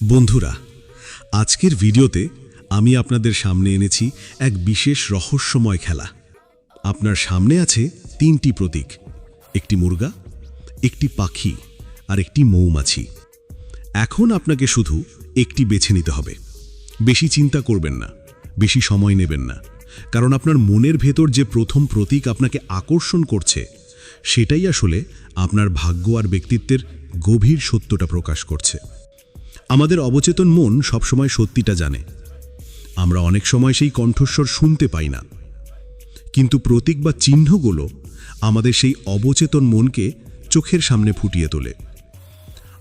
বন্ধুরা, আজকের ভিডিওতে আমি আপনাদের সামনে এনেছি এক বিশেষ রহস্যময় খেলা। আপনার সামনে আছে তিনটি প্রতীক, একটি মুরগা, একটি পাখি আর একটি মৌমাছি। এখন আপনাকে শুধু একটি বেছে নিতে হবে। বেশি চিন্তা করবেন না, বেশি সময় নেবেন না। কারণ আপনার মনের ভেতর যে প্রথম প্রতীক আপনাকে আকর্ষণ করছে, সেটাই আসলে আপনার ভাগ্য আর ব্যক্তিত্বের গভীর সত্যটা প্রকাশ করছে। আমাদের অবচেতন মন সবসময় সত্যিটা জানে। আমরা অনেক সময় সেই কণ্ঠস্বর শুনতে পাই না। কিন্তু প্রতীক বা চিহ্নগুলো আমাদের সেই অবচেতন মনকে চোখের সামনে ফুটিয়ে তোলে।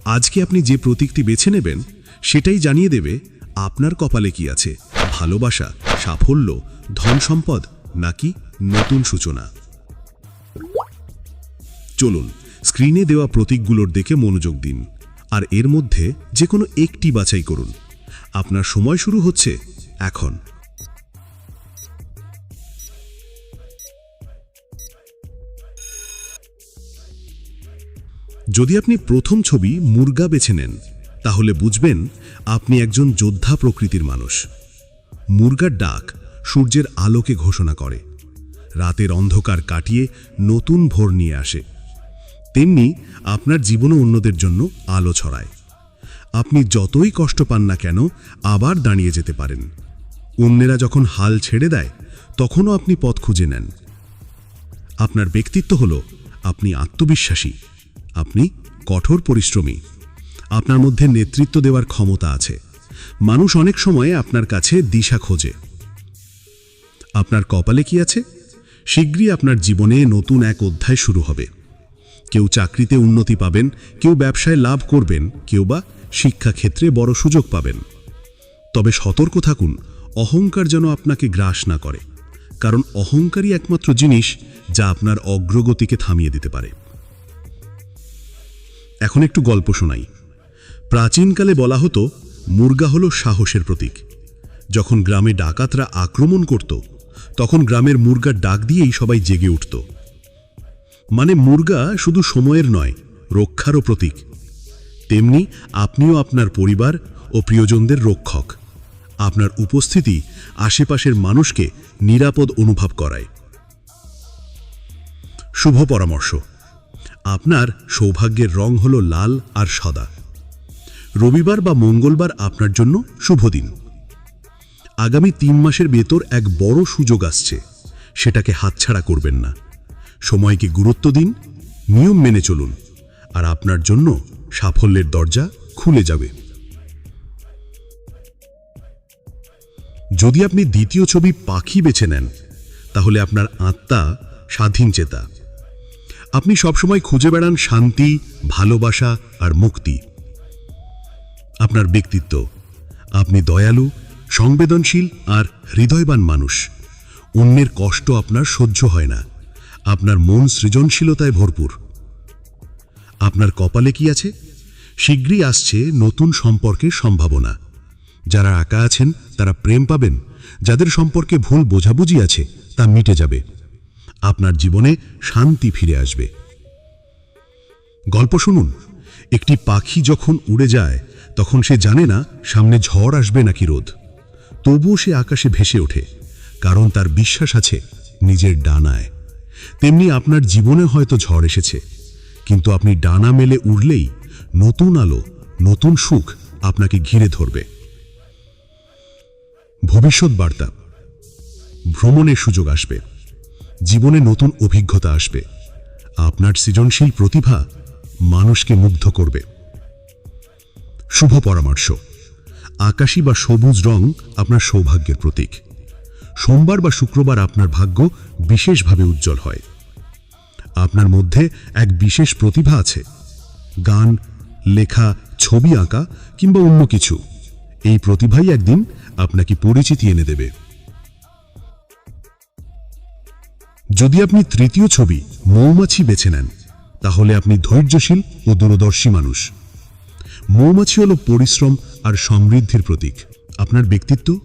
আজকে আপনি যে প্রতীকটি বেছে নেবেন, সেটাই জানিয়ে দেবে আপনার কপালে কি আছে? ভালোবাসা, সাফল্য, ধন সম্পদ নাকি নতুন সূচনা? চলুন, স্ক্রিনে দেওয়া প্রতীকগুলোর দেখে মনোযোগ দিন। আর এর মধ্যে যে কোনো একটি বাছাই করুন। আপনার সময় শুরু হচ্ছে এখন। যদি আপনি প্রথম ছবি মুরগা বেছে নেন, তাহলে বুঝবেন আপনি একজন যোদ্ধা প্রকৃতির মানুষ। মুরগার ডাক সূর্যের আলোকে ঘোষণা করে। রাতের অন্ধকার কাটিয়ে নতুন ভোর নিয়ে আসে। তেমনি আপনার জীবনও অন্যদের জন্য আলো ছড়ায়। আপনি যতই কষ্ট পান না কেন, আবার দাঁড়িয়ে যেতে পারেন। অন্যেরা যখন হাল ছেড়ে দেয়, তখনও আপনি পথ খুঁজে নেন। আপনার ব্যক্তিত্ব হল, আপনি আত্মবিশ্বাসী, আপনি কঠোর পরিশ্রমী। আপনার মধ্যে নেতৃত্ব দেওয়ার ক্ষমতা আছে। মানুষ অনেক সময়ে আপনার কাছে দিশা খোঁজে। আপনার কপালে কি আছে? শীঘ্রই আপনার জীবনে নতুন এক অধ্যায় শুরু হবে। কেউ চাকরিতে উন্নতি পাবেন, কেউ ব্যবসায় লাভ করবেন, কেউ বা শিক্ষাক্ষেত্রে বড় সুযোগ পাবেন। তবে সতর্ক থাকুন, অহংকার যেন আপনাকে গ্রাস না করে, কারণ অহংকারই একমাত্র জিনিস যা আপনার অগ্রগতিকে থামিয়ে দিতে পারে। এখন একটু গল্প শোনাই। প্রাচীনকালে বলা হতো, মুরগা হলো সাহসের প্রতীক। যখন গ্রামে ডাকাতরা আক্রমণ করত, তখন গ্রামের মুরগার ডাক দিয়েই সবাই জেগে উঠত। মানে মুরগা শুধু সময়ের নয়, রক্ষারও প্রতীক। তেমনি আপনিও আপনার পরিবার ও প্রিয়জনদের রক্ষক। আপনার উপস্থিতি আশেপাশের মানুষকে নিরাপদ অনুভব করায়। শুভ পরামর্শ। আপনার সৌভাগ্যের রং হল লাল আর সাদা। রবিবার বা মঙ্গলবার আপনার জন্য শুভ দিন। আগামী তিন মাসের ভেতর এক বড় সুযোগ আসছে। সেটাকে হাতছাড়া করবেন না। সময়কে গুরুত্ব দিন, নিয়ম মেনে চলুন, আর আপনার জন্য সাফল্যের দরজা খুলে যাবে। যদি আপনি দ্বিতীয় ছবি পাখি বেছে নেন, তাহলে আপনার আত্মা স্বাধীন চেতা। আপনি সবসময় খুঁজে বেড়ান শান্তি, ভালোবাসা আর মুক্তি। আপনার ব্যক্তিত্ব, আপনি দয়ালু, সংবেদনশীল আর হৃদয়বান মানুষ। অন্যের কষ্ট আপনার সহ্য হয় না। আপনার মন সৃজনশীলতায় ভরপুর। আপনার কপালে কি আছে? শীঘ্রই আসছে নতুন সম্পর্কের সম্ভাবনা। যারা একা আছেন, তারা প্রেম পাবেন। যাদের সম্পর্কে ভুল বোঝাবুঝি আছে, তা মিটে যাবে। আপনার জীবনে শান্তি ফিরে আসবে। গল্প শুনুন। একটি পাখি যখন উড়ে যায়, তখন সে জানে না সামনে ঝড় আসবে নাকি রোদ। তবুও সে আকাশে ভেসে ওঠে, কারণ তার বিশ্বাস আছে নিজের ডানায়। তেমনি আপনার জীবনে হয়তো ঝড় এসেছে। কিন্তু আপনি ডানা মেলে উড়লেই নতুন আলো, নতুন সুখ আপনাকে ঘিরে ধরবে। ভবিষ্যৎ বার্তা। ভ্রমণের সুযোগ আসবে। জীবনে নতুন অভিজ্ঞতা আসবে। আপনার সৃজনশীল প্রতিভা মানুষকে মুগ্ধ করবে। শুভ পরামর্শ। আকাশী বা সবুজ রং আপনার সৌভাগ্যের প্রতীক। সোমবার বা শুক্রবার আপনার ভাগ্য বিশেষভাবে উজ্জ্বল হয়। আপনার মধ্যে এক বিশেষ প্রতিভা আছে। গান, লেখা, ছবি আঁকা কিংবা অন্য কিছু। এই প্রতিভাই একদিন আপনাকে পরিচিতি এনে দেবে। যদি আপনি তৃতীয় ছবি, মৌমাছি, বেছে নেন, তাহলে আপনি ধৈর্যশীল ও দূরদর্শী মানুষ। মৌমাছি হল পরিশ্রম আর সমৃদ্ধির প্রতীক। আপনার ব্যক্তিত্ব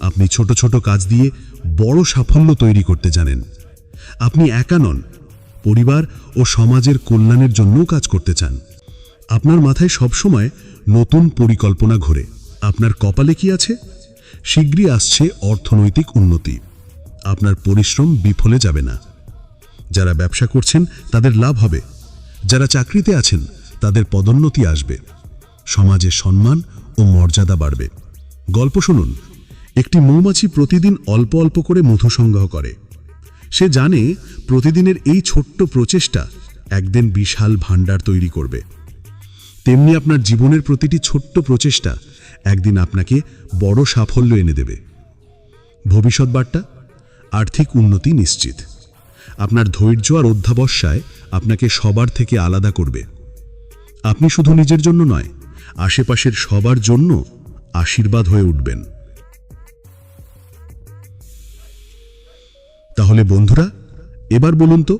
আপনি ছোট ছোট কাজ দিয়ে বড় সাফল্য তৈরি করতে জানেন। আপনি একা নন, পরিবার ও সমাজের কল্যাণের জন্যও কাজ করতে চান। আপনার মাথায় সবসময় নতুন পরিকল্পনা ঘোরে। আপনার কপালে কি আছে? শীঘ্রই আসছে অর্থনৈতিক উন্নতি। আপনার পরিশ্রম বিফলে যাবে না। যারা ব্যবসা করছেন, তাদের লাভ হবে। যারা চাকরিতে আছেন, তাদের পদোন্নতি আসবে। সমাজে সম্মান ও মর্যাদা বাড়বে। গল্প শুনুন। একটি মৌমাছি প্রতিদিন অল্প অল্প করে মধু সংগ্রহ করে। সে জানে প্রতিদিনের এই ছোট্ট প্রচেষ্টা একদিন বিশাল ভাণ্ডার তৈরি করবে। তেমনি আপনার জীবনের প্রতিটি ছোট্ট প্রচেষ্টা একদিন আপনাকে বড় সাফল্য এনে দেবে। ভবিষ্যৎ বার্তা, আর্থিক উন্নতি নিশ্চিত। আপনার ধৈর্য আর অধ্যাবস্যায় আপনাকে সবার থেকে আলাদা করবে। আপনি শুধু নিজের জন্য নয়, আশেপাশের সবার জন্য আশীর্বাদ হয়ে উঠবেন। তাহলে বন্ধুরা, এবার বলুন তো,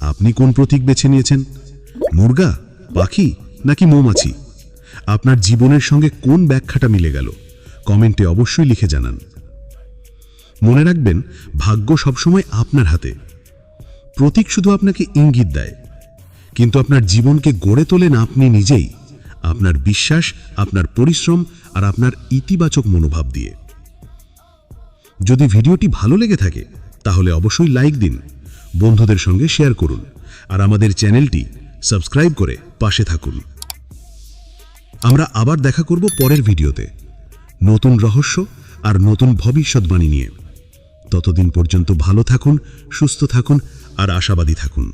আপনি কোন প্রতীক বেছে নিয়েছেন? মুরগা, পাখি, নাকি মৌমাছি? আপনার জীবনের সঙ্গে কোন ব্যাখ্যাটা মিলে গেল? কমেন্টে অবশ্যই লিখে জানান। মনে রাখবেন, ভাগ্য সবসময় আপনার হাতে। প্রতীক শুধু আপনাকে ইঙ্গিত দেয়। কিন্তু আপনার জীবনকে গড়ে তোলেন আপনি নিজেই। আপনার বিশ্বাস, আপনার পরিশ্রম আর আপনার ইতিবাচক মনোভাব দিয়ে। যদি ভিডিওটি ভালো লেগে থাকে তাহলে অবশ্যই লাইক দিন, বন্ধুদের সঙ্গে শেয়ার করুন, আর আমাদের চ্যানেলটি সাবস্ক্রাইব করে পাশে থাকুন। আমরা আবার দেখা করব পরের ভিডিওতে। নতুন রহস্য আর নতুন ভবিষ্যৎবাণী নিয়ে। ততদিন পর্যন্ত ভালো থাকুন, সুস্থ থাকুন, আর আশাবাদী থাকুন।